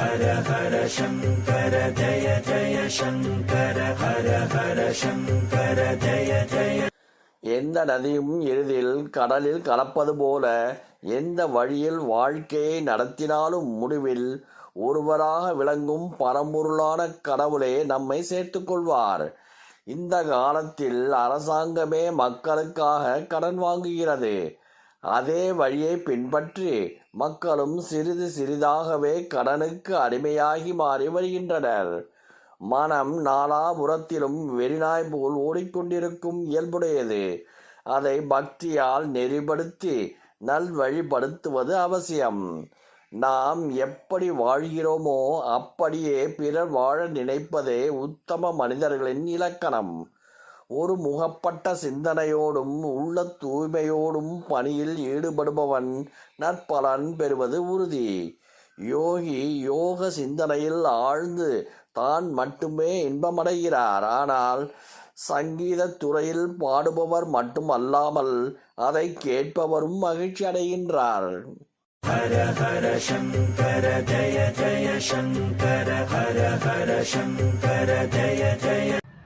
ஹர ஹர சங்கர ஜய ஜய சங்கர ஹர ஹர சங்கர ஜய ஜய. எந்த நதியும் எளிதில் கடலில் கலப்பது போல எந்த வழியில் வாழ்க்கையை நடத்தினாலும் முடிவில் ஒருவராக விளங்கும் பரம்பொருளான கடவுளே நம்மை சேர்த்து கொள்வார். இந்த காலத்தில் அரசாங்கமே மக்களுக்காக கடன் வாங்குகிறது. அதே வழியை பின்பற்றி மக்களும் சிறிது சிறிதாகவே கடனுக்கு அடிமையாகி மாறி வருகின்றனர். மனம் நாலாபுறத்திலும் வெறிநாய் போல் ஓடிக்கொண்டிருக்கும் இயல்புடையது. அதை பக்தியால் நெறிப்படுத்தி நல்வழிப்படுத்துவது அவசியம். நாம் எப்படி வாழ்கிறோமோ அப்படியே பிறர் வாழ நினைப்பதே உத்தம மனிதர்களின் இலக்கணம். ஒரு முகப்பட்ட சிந்தனையோடும் உள்ள தூய்மையோடும் பணியில் ஈடுபடுபவன் நற்பலன் பெறுவது உறுதி. யோகி யோக சிந்தனையில் ஆழ்ந்து தான் மட்டுமே இன்பமடைகிறார். ஆனால் சங்கீதத் துறையில் பாடுபவர் மட்டுமல்லாமல் அதை கேட்பவரும் மகிழ்ச்சி அடைகின்றார். ஹர ஹர சங்கர ஜய ஜய சங்கர ஹர ஹர சங்கர ஜய ஜய